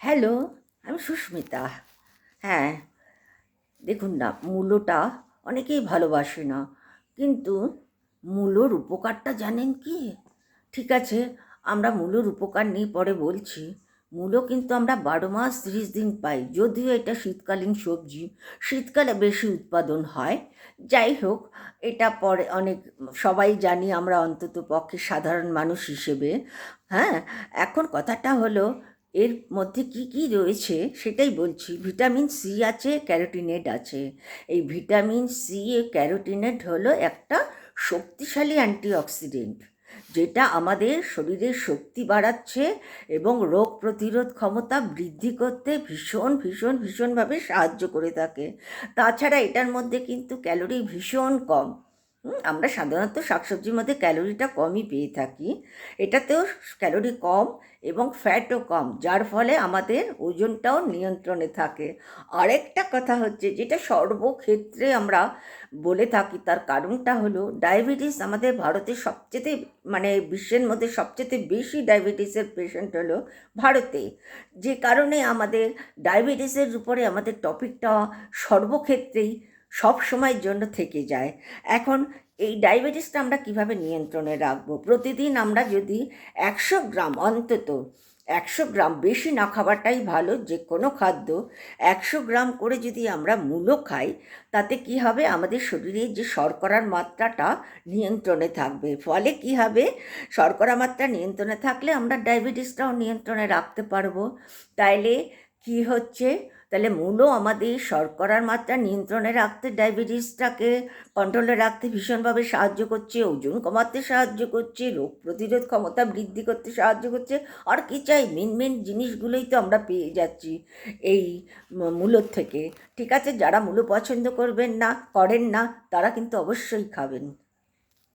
Hello, আমি সুস্মিতা। হ্যাঁ দেখুন না মূলোটা অনেকেই ভালোবাসে না, কিন্তু মূলোর উপকারটা জানেন কি? ঠিক আছে, আমরা মূলোর উপকার নিয়ে পরে বলছি। মূলো কিন্তু আমরা বারো মাস তিরিশ দিন পাই, যদিও এটা শীতকালীন সবজি। শীতকালে বেশি উৎপাদন হয়। যাই হোক, এটা পরে অনেক, সবাই জানি আমরা অন্তত পক্ষে সাধারণ মানুষ হিসেবে। হ্যাঁ এখন কথাটা হলো এর মধ্যে কি কি রয়েছে সেটাই বলছি। ভিটামিন সি আছে ক্যারোটিনেট আছে। এই ভিটামিন সি ক্যারোটিনেট হলো একটা শক্তিশালী অ্যান্টিঅক্সিডেন্ট, যেটা আমাদের শরীরের শক্তি বাড়াচ্ছে এবং রোগ প্রতিরোধ ক্ষমতা বৃদ্ধি করতে ভীষণ ভীষণ, ভীষণভাবে সাহায্য করে থাকে। তাছাড়া এটার মধ্যে কিন্তু ক্যালোরি ভীষণ কম। আমরা সাধারণত শাকসবজির মধ্যে ক্যালোরিটা কমই পেয়ে থাকি। এটাতেও ক্যালোরি কম এবং ফ্যাটও কম, যার ফলে আমাদের ওজনটাও নিয়ন্ত্রণে থাকে। আরেকটা কথা হচ্ছে যেটা সর্বক্ষেত্রে আমরা বলে থাকি, তার কারণটা হলো ডায়াবেটিস আমাদের ভারতের সবচেয়ে মানে বিশ্বের মধ্যে সবচেয়ে বেশি ডায়াবেটিসের পেশেন্ট হলো ভারতে। যে কারণে আমাদের ডায়াবেটিসের উপরে আমাদের টপিকটা সর্বক্ষেত্রেই সব সময়ের জন্য থেকে যায়। এখন এই ডায়াবেটিসটা আমরা কীভাবে নিয়ন্ত্রণে রাখব? প্রতিদিন আমরা যদি একশো গ্রাম, অন্তত একশো গ্রাম বেশি না খাওয়াটাই ভালো, যে কোনো খাদ্য একশো গ্রাম করে যদি আমরা মূলো খাই, তাতে কি হবে? আমাদের শরীরে যে শর্করার মাত্রাটা নিয়ন্ত্রণে থাকবে। ফলে কি হবে? শর্করা মাত্রা নিয়ন্ত্রণে থাকলে আমরা ডায়াবেটিসটাও নিয়ন্ত্রণে রাখতে পারব। তাইলে কি হচ্ছে? তাহলে মূলও আমাদের শর্করার মাত্রা নিয়ন্ত্রণে রাখতে, ডায়াবেটিসটাকে কন্ট্রোলে রাখতে ভীষণভাবে সাহায্য করছে, ওজন কমাতে সাহায্য করছে, রোগ প্রতিরোধ ক্ষমতা বৃদ্ধি করতে সাহায্য করছে, আর কি চাই মেন মেন জিনিসগুলোই তো আমরা পেয়ে যাচ্ছি এই মূলোর থেকে। ঠিক আছে, যারা মূলো পছন্দ করবেন না, করেন না, তারা কিন্তু অবশ্যই খাবেন।